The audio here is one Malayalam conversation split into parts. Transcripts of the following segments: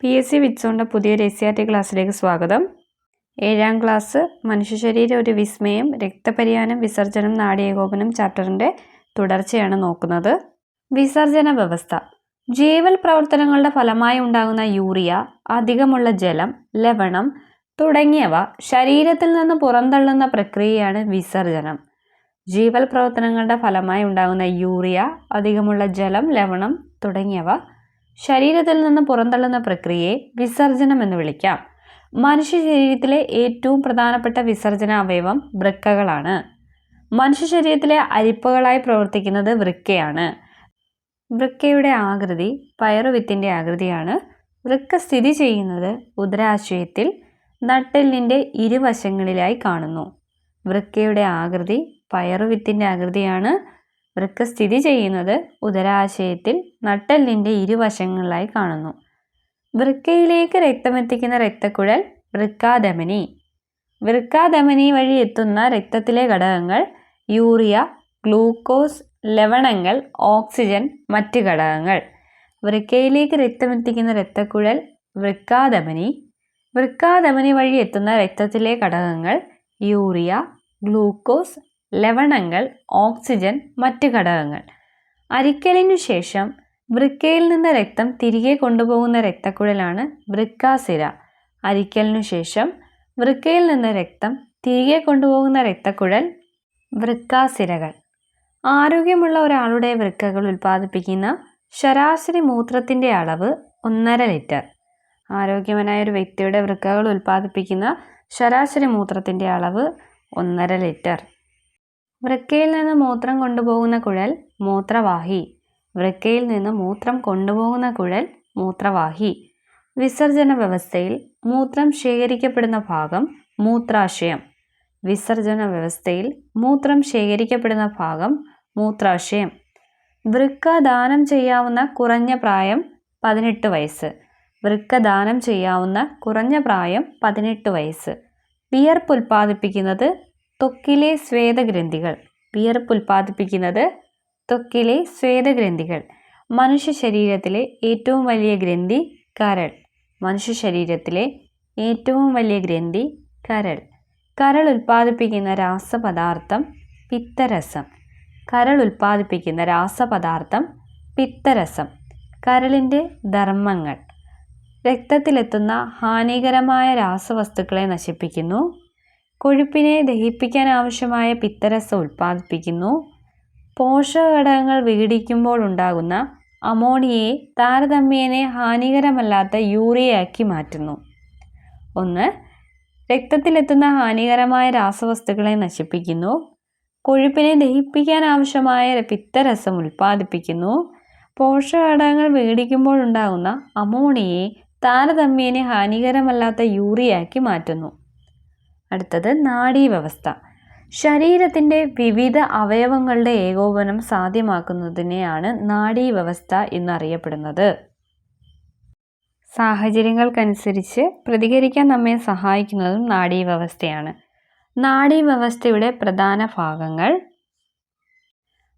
പി എസ് സി വിറ്റ്സോണിന്റെ പുതിയൊരു എസ് സി ആർ ടി ക്ലാസ്സിലേക്ക് സ്വാഗതം. ഏഴാം ക്ലാസ് മനുഷ്യ ശരീരം ഒരു വിസ്മയം രക്തപരിയാനം വിസർജനം നാഡീകോപനം ചാപ്റ്ററിന്റെ തുടർച്ചയാണ് നോക്കുന്നത്. വിസർജന വ്യവസ്ഥ. ജീവൽ പ്രവർത്തനങ്ങളുടെ ഫലമായി ഉണ്ടാകുന്ന യൂറിയ അധികമുള്ള ജലം ലവണം തുടങ്ങിയവ ശരീരത്തിൽ നിന്ന് പുറന്തള്ളുന്ന പ്രക്രിയയാണ് വിസർജനം. ജീവൽ പ്രവർത്തനങ്ങളുടെ ഫലമായി ഉണ്ടാകുന്ന യൂറിയ അധികമുള്ള ജലം ലവണം തുടങ്ങിയവ ശരീരത്തിൽ നിന്ന് പുറന്തള്ളുന്ന പ്രക്രിയയെ വിസർജനം എന്ന് വിളിക്കാം. മനുഷ്യ ശരീരത്തിലെ ഏറ്റവും പ്രധാനപ്പെട്ട വിസർജന അവയവം വൃക്കകളാണ്. മനുഷ്യ ശരീരത്തിലെ അരിപ്പകളായി പ്രവർത്തിക്കുന്നത് വൃക്കയാണ്. വൃക്കയുടെ ആകൃതി പയറുവിത്തിന്റെ ആകൃതിയാണ്. വൃക്ക സ്ഥിതി ചെയ്യുന്നത് ഉദരാശയത്തിൽ നട്ടെല്ലിന്റെ ഇരുവശങ്ങളിലായി കാണുന്നു. വൃക്കയുടെ ആകൃതി പയറുവിത്തിന്റെ ആകൃതിയാണ്. വൃക്ക സ്ഥിതി ചെയ്യുന്നത് ഉദരാശയത്തിൽ നട്ടെല്ലിന്റെ ഇരുവശങ്ങളിലായി കാണുന്നു. വൃക്കയിലേക്ക് രക്തമെത്തിക്കുന്ന രക്തക്കുഴൽ വൃക്കാധമനി വൃക്കാധമനി വഴി എത്തുന്ന രക്തത്തിലെ ഘടകങ്ങൾ യൂറിയ ഗ്ലൂക്കോസ് ലവണങ്ങൾ ഓക്സിജൻ മറ്റ് ഘടകങ്ങൾ. വൃക്കയിലേക്ക് രക്തമെത്തിക്കുന്ന രക്തക്കുഴൽ വൃക്കാധമനി വൃക്കാധമനി വഴി എത്തുന്ന രക്തത്തിലെ ഘടകങ്ങൾ യൂറിയ ഗ്ലൂക്കോസ് ലവണങ്ങൾ ഓക്സിജൻ മറ്റ് ഘടകങ്ങൾ. അരിക്കലിനു ശേഷം വൃക്കയിൽ നിന്ന് രക്തം തിരികെ കൊണ്ടുപോകുന്ന രക്തക്കുഴലാണ് വൃക്കാസിര. അരിക്കലിനു ശേഷം വൃക്കയിൽ നിന്ന് രക്തം തിരികെ കൊണ്ടുപോകുന്ന രക്തക്കുഴൽ വൃക്കാസിരകൾ. ആരോഗ്യമുള്ള ഒരാളുടെ വൃക്കകൾ ഉൽപ്പാദിപ്പിക്കുന്ന ശരാശരി മൂത്രത്തിന്റെ അളവ് ഒന്നര ലിറ്റർ. ആരോഗ്യവനായ ഒരു വ്യക്തിയുടെ വൃക്കകൾ ഉൽപ്പാദിപ്പിക്കുന്ന ശരാശരി മൂത്രത്തിന്റെ അളവ് ഒന്നര ലിറ്റർ. വൃക്കയിൽ നിന്ന് മൂത്രം കൊണ്ടുപോകുന്ന കുഴൽ മൂത്രവാഹി. വൃക്കയിൽ നിന്ന് മൂത്രം കൊണ്ടുപോകുന്ന കുഴൽ മൂത്രവാഹി. വിസർജന വ്യവസ്ഥയിൽ മൂത്രം ശേഖരിക്കപ്പെടുന്ന ഭാഗം മൂത്രാശയം. വിസർജന വ്യവസ്ഥയിൽ മൂത്രം ശേഖരിക്കപ്പെടുന്ന ഭാഗം മൂത്രാശയം. വൃക്ക ദാനം ചെയ്യാവുന്ന കുറഞ്ഞ പ്രായം പതിനെട്ട് വയസ്സ്. വൃക്ക ദാനം ചെയ്യാവുന്ന കുറഞ്ഞ പ്രായം പതിനെട്ട് വയസ്സ്. വിയർപ്പ് ഉൽപ്പാദിപ്പിക്കുന്നത് ത്വക്കിലെ സ്വേദഗ്രന്ഥികൾ വിയർപ്പ് ഉൽപ്പാദിപ്പിക്കുന്നത് ത്വക്കിലെ സ്വേദഗ്രന്ഥികൾ മനുഷ്യ ശരീരത്തിലെ ഏറ്റവും വലിയ ഗ്രന്ഥി കരൾ മനുഷ്യ ശരീരത്തിലെ ഏറ്റവും വലിയ ഗ്രന്ഥി കരൾ കരൾ ഉൽപ്പാദിപ്പിക്കുന്ന രാസപദാർത്ഥം പിത്തരസം. കരൾ ഉൽപ്പാദിപ്പിക്കുന്ന രാസപദാർത്ഥം പിത്തരസം. കരളിന്റെ ധർമ്മങ്ങൾ. രക്തത്തിലെത്തുന്ന ഹാനികരമായ രാസവസ്തുക്കളെ നശിപ്പിക്കുന്നു. കൊഴുപ്പിനെ ദഹിപ്പിക്കാൻ ആവശ്യമായ പിത്തരസം ഉൽപ്പാദിപ്പിക്കുന്നു. പോഷകഘടകങ്ങൾ വിഘടിക്കുമ്പോൾ ഉണ്ടാകുന്ന അമോണിയയെ താരതമ്യേനെ ഹാനികരമല്ലാത്ത യൂറിയയാക്കി മാറ്റുന്നു. ഒന്ന് രക്തത്തിലെത്തുന്ന ഹാനികരമായ രാസവസ്തുക്കളെ നശിപ്പിക്കുന്നു. കൊഴുപ്പിനെ ദഹിപ്പിക്കാൻ ആവശ്യമായ പിത്തരസം ഉൽപ്പാദിപ്പിക്കുന്നു. പോഷകഘടകങ്ങൾ വിഘടിക്കുമ്പോൾ ഉണ്ടാകുന്ന അമോണിയയെ താരതമ്യേനെ ഹാനികരമല്ലാത്ത യൂറിയയാക്കി മാറ്റുന്നു. അടുത്തത് നാഡീവ്യവസ്ഥ. ശരീരത്തിന്റെ വിവിധ അവയവങ്ങളുടെ ഏകോപനം സാധ്യമാക്കുന്നതിനെയാണ് നാഡീവ്യവസ്ഥ എന്നറിയപ്പെടുന്നത്. സാഹചര്യങ്ങൾക്കനുസരിച്ച് പ്രതികരിക്കാൻ നമ്മെ സഹായിക്കുന്നതും നാഡീവ്യവസ്ഥയാണ്. നാഡീവ്യവസ്ഥയുടെ പ്രധാന ഭാഗങ്ങൾ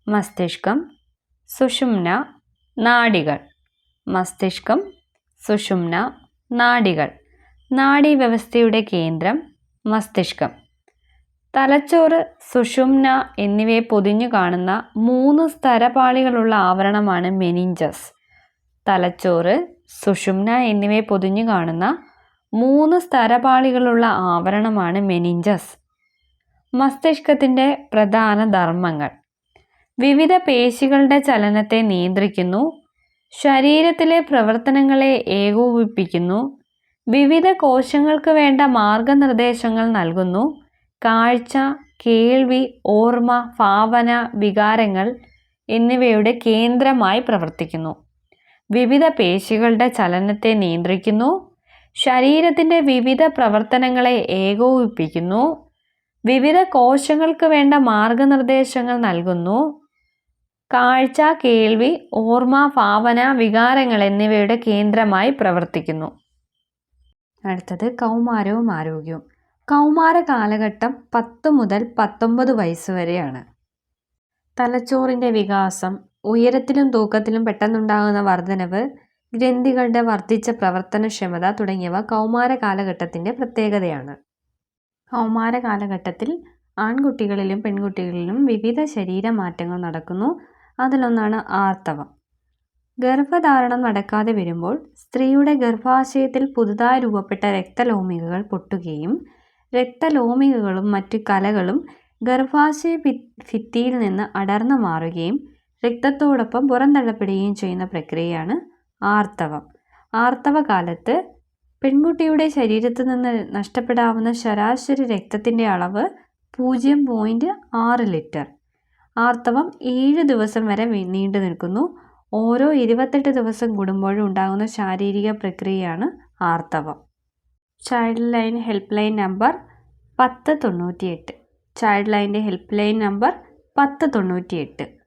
മസ്തിഷ്കം സുഷുമ്ന നാഡികൾ. മസ്തിഷ്കം സുഷുമ്ന നാഡികൾ. നാഡീവ്യവസ്ഥയുടെ കേന്ദ്രം മസ്തിഷ്കം. തലച്ചോറ് സുഷുമ്ന എന്നിവയെ പൊതിഞ്ഞു കാണുന്ന മൂന്ന് സ്തരപാളികളുള്ള ആവരണമാണ് മെനിഞ്ചസ്. തലച്ചോറ് സുഷുമ്ന എന്നിവയെ പൊതിഞ്ഞു കാണുന്ന മൂന്ന് സ്തരപാളികളുള്ള ആവരണമാണ് മെനിഞ്ചസ്. മസ്തിഷ്കത്തിന്റെ പ്രധാന ധർമ്മങ്ങൾ. വിവിധ പേശികളുടെ ചലനത്തെ നിയന്ത്രിക്കുന്നു. ശരീരത്തിലെ പ്രവർത്തനങ്ങളെ ഏകോപിപ്പിക്കുന്നു. വിവിധ കോശങ്ങൾക്ക് വേണ്ട മാർഗനിർദ്ദേശങ്ങൾ നൽകുന്നു. കാഴ്ച കേൾവി ഓർമ്മ ഭാവന വികാരങ്ങൾ എന്നിവയുടെ കേന്ദ്രമായി പ്രവർത്തിക്കുന്നു. വിവിധ പേശികളുടെ ചലനത്തെ നിയന്ത്രിക്കുന്നു. ശരീരത്തിന്റെ വിവിധ പ്രവർത്തനങ്ങളെ ഏകോപിപ്പിക്കുന്നു. വിവിധ കോശങ്ങൾക്ക് വേണ്ട മാർഗനിർദ്ദേശങ്ങൾ നൽകുന്നു. കാഴ്ച കേൾവി ഓർമ്മ ഭാവന വികാരങ്ങൾ എന്നിവയുടെ കേന്ദ്രമായി പ്രവർത്തിക്കുന്നു. അടുത്തത് കൗമാരവും ആരോഗ്യവും. കൗമാര കാലഘട്ടം പത്ത് മുതൽ പത്തൊമ്പത് വയസ്സ് വരെയാണ്. തലച്ചോറിന്റെ വികാസം ഉയരത്തിലും തൂക്കത്തിലും പെട്ടെന്നുണ്ടാകുന്ന വർധനവ് ഗ്രന്ഥികളുടെ വർദ്ധിച്ച പ്രവർത്തനക്ഷമത തുടങ്ങിയവ കൗമാര കാലഘട്ടത്തിന്റെ പ്രത്യേകതയാണ്. കൗമാര കാലഘട്ടത്തിൽ ആൺകുട്ടികളിലും പെൺകുട്ടികളിലും വിവിധ ശരീരമാറ്റങ്ങൾ നടക്കുന്നു. അതിലൊന്നാണ് ആർത്തവം. ഗർഭധാരണം നടക്കാതെ വരുമ്പോൾ സ്ത്രീയുടെ ഗർഭാശയത്തിൽ പുതുതായി രൂപപ്പെട്ട രക്തലോമികകൾ പൊട്ടുകയും രക്തലോമികകളും മറ്റ് കലകളും ഗർഭാശയ ഭിത്തിയിൽ നിന്ന് അടർന്നു മാറുകയും രക്തത്തോടൊപ്പം പുറന്തള്ളപ്പെടുകയും ചെയ്യുന്ന പ്രക്രിയയാണ് ആർത്തവം. ആർത്തവകാലത്ത് പെൺകുട്ടിയുടെ ശരീരത്തിൽ നിന്ന് നഷ്ടപ്പെടാവുന്ന ശരാശരി രക്തത്തിന്റെ അളവ് പൂജ്യം പോയിന്റ് ആറ് ലിറ്റർ. ആർത്തവം ഏഴ് ദിവസം വരെ നീണ്ടു നിൽക്കുന്നു ഓരോ ഇരുപത്തെട്ട് ദിവസം കൂടുമ്പോഴും ഉണ്ടാകുന്ന ശാരീരിക പ്രക്രിയയാണ് ആർത്തവം. Child line help line number പത്ത് തൊണ്ണൂറ്റിയെട്ട്. ചൈൽഡ് ലൈന്റെ ഹെൽപ്പ് ലൈൻ നമ്പർ പത്ത് തൊണ്ണൂറ്റിയെട്ട്.